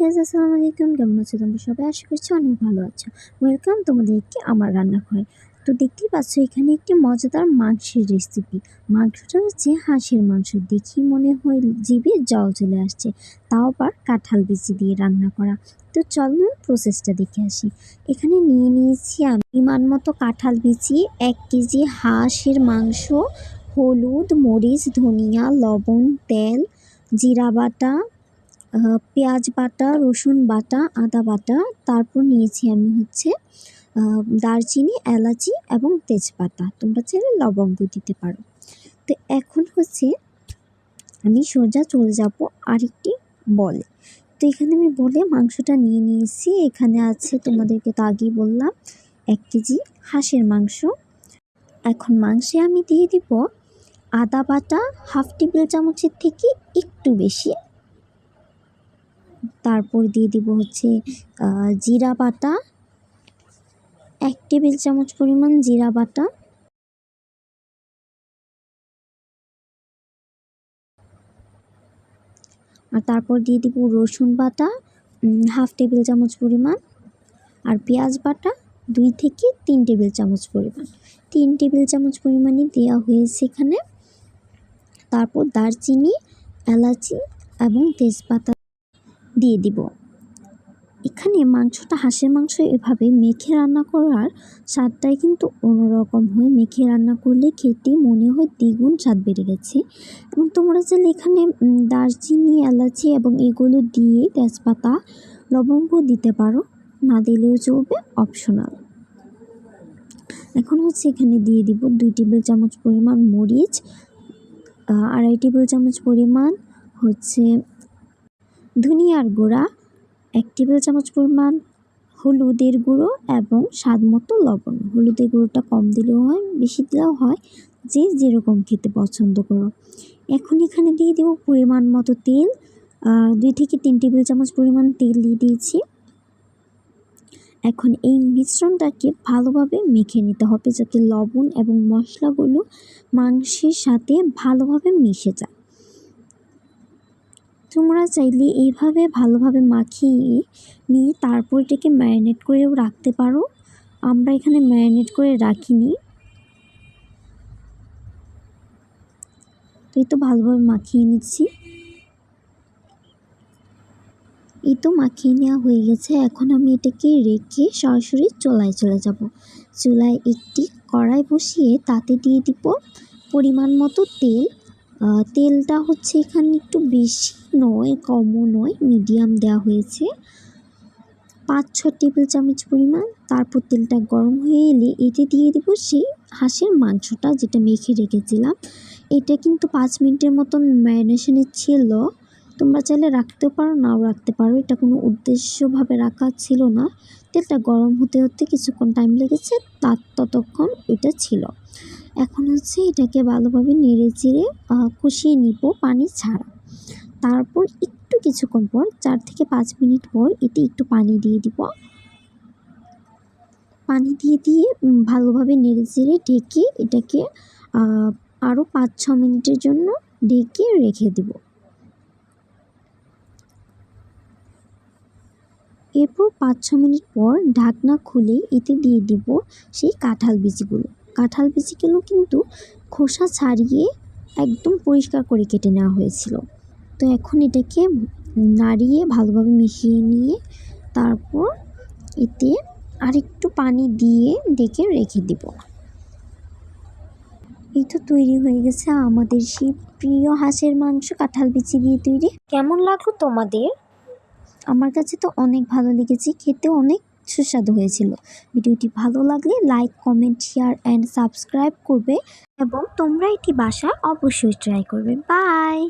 Guys আসসালামু আলাইকুম। কেমন আছো তোমরা সবাই? আশা করছি অনেক ভালো আছো। ওয়েলকাম তোমাদেরকে আমার রান্নাঘরে। তো দেখতেই পাচ্ছ, এখানে একটি মজাদার মাংসের রেসিপি মাংসটা হচ্ছে হাঁসের মাংস। দেখি মনে হয় জিভে জল চলে আসছে। তাও আবার কাঁঠাল বিচি দিয়ে রান্না করা। তো চলো প্রসেসটা দেখে আসি। এখানে নিয়ে নিয়েছি আমি ইমান মতো কাঁঠাল বিচি, এক কেজি হাঁসের মাংস, হলুদ, মরিচ, ধনিয়া, লবণ, তেল, জিরা বাটা পেঁয়াজ বাটা, রসুন বাটা, আদা বাটা, তারপর নিয়েছি আমি হচ্ছে দারচিনি, এলাচি এবং তেজপাতা। তোমরা চাইলে লবঙ্গ দিতে পারো। তো এখন হচ্ছে আমি সোজা চলে যাব আরেকটি বলে। তো এখানে আমি বলে মাংসটা নিয়ে নিয়েছি। এখানে আছে তোমাদেরকে তো আগেই বললাম, এক কেজি হাঁসের মাংস। এখন মাংসে আমি দিয়ে দিব আদা বাটা হাফ টেবিল চামচের থেকে একটু বেশি তারপর দিয়ে দিব হচ্ছে জিরা বাটা। এক টেবিল চামচ পরিমাণ জিরা বাটা। আর তারপর দিয়ে দিব রসুন বাটা হাফ টেবিল চামচ পরিমাণ। আর পেঁয়াজ বাটা, দুই থেকে তিন টেবিল চামচ পরিমাণ। তিন টেবিল চামচ পরিমাণই দেওয়া হয়েছে এখানে। তারপর দারচিনি, এলাচি এবং তেজপাতা। দিয়ে দিব। এখানে মাংসটা, হাঁসের মাংস এভাবে মেখে রান্না করার স্বাদটাই কিন্তু অন্যরকম হয়। মেখে রান্না করলে খেতে মনে হয় দ্বিগুণ স্বাদ বেড়ে গেছে। এবং তোমরা চাইলে এখানে দারচিনি, এলাচি এবং এগুলো দিয়ে তেজপাতা, লবঙ্গ দিতে পারো। না দিলেও চলবে অপশনাল এখন হচ্ছে এখানে দিয়ে দিব দুই টেবিল চামচ পরিমাণ মরিচ আড়াই টেবিল চামচ পরিমাণ হচ্ছে ধনিয়ার গুঁড়া, এক টেবিল চামচ পরিমাণ হলুদের গুঁড়ো এবং স্বাদ মতো লবণ। হলুদের গুঁড়োটা কম দিলেও হয়, বেশি দিলেও হয়, যে যেরকম খেতে পছন্দ করো। এখন এখানে দিয়ে দেবো পরিমাণ মতো তেল। দুই থেকে তিন টেবিল চামচ পরিমাণ তেল দিয়ে দিয়েছি। এখন এই মিশ্রণটাকে ভালোভাবে মেখে নিতে হবে যাতে লবণ এবং মশলাগুলো মাংসের সাথে ভালোভাবে মিশে যায়। তোমরা চাইলে এইভাবে ভালোভাবে মাখিয়ে নিয়ে তারপর এটাকে ম্যারিনেট করেও রাখতে পারো। আমরা এখানে ম্যারিনেট করে রাখিনি। তো এই তো ভালোভাবে মাখিয়ে নিচ্ছি। এই তো মাখিয়ে নেওয়া হয়ে গেছে। এখন আমি এটাকে রেখে সরাসরি চুলায় চলে যাব। চুলায় একটি কড়াই বসিয়ে তাতে দিয়ে দিব পরিমাণ মতো তেল। তেলটা হচ্ছে এখানে একটু বেশি নয়, কমও নয় মিডিয়াম দেওয়া হয়েছে। পাঁচ ছ টেবিল চামচ পরিমাণ। তারপর তেলটা গরম হয়ে এলে এতে দিয়ে দিব সেই হাঁসের মাংসটা যেটা মেখে রেখেছিলাম। এটা কিন্তু পাঁচ মিনিটের মতন ম্যারিনেশনের ছিল। তোমরা চাইলে রাখতেও পারো, নাও রাখতে পারো। এটা কোনো উদ্দেশ্যভাবে রাখা ছিল না। তেলটা গরম হতে হতে কিছুক্ষণ টাইম লেগেছে, তার ততক্ষণ এটা ছিল। এখন হচ্ছে এটাকে ভালোভাবে নেড়ে চেড়ে কষিয়ে নিব পানি ছাড়া। তারপর একটু কিছুক্ষণ পর, চার থেকে পাঁচ মিনিট পর এতে একটু পানি দিয়ে দিব। পানি দিয়ে দিয়ে ভালোভাবে নেড়ে চেড়ে ঢেকে এটাকে আরও পাঁচ ছ মিনিটের জন্য ঢেকে রেখে দিব। এরপর পাঁচ ছ মিনিট পর ঢাকনা খুলে এতে দিয়ে দিব সেই কাঁঠাল বীজগুলো। কাঁঠাল বীজগুলো কিন্তু খোসা ছাড়িয়ে একদম পরিষ্কার করে কেটে নেওয়া হয়েছিল। তো এখন এটাকে নাড়িয়ে ভালোভাবে মিশিয়ে নিয়ে তারপর এতে আরেকটু পানি দিয়ে ডেকে রেখে দিব। এই তো তৈরি হয়ে গেছে আমাদের সেই প্রিয় হাঁসের মাংস কাঁঠাল বিচি দিয়ে তৈরি। কেমন লাগল তোমাদের? আমার কাছে তো অনেক ভালো লেগেছে খেতে অনেক সুস্বাদু হয়েছিল। ভিডিওটি ভালো লাগলে like comment share and subscribe করবে এবং তোমরা এটি বাসায় অবশ্যই ট্রাই করবে। বাই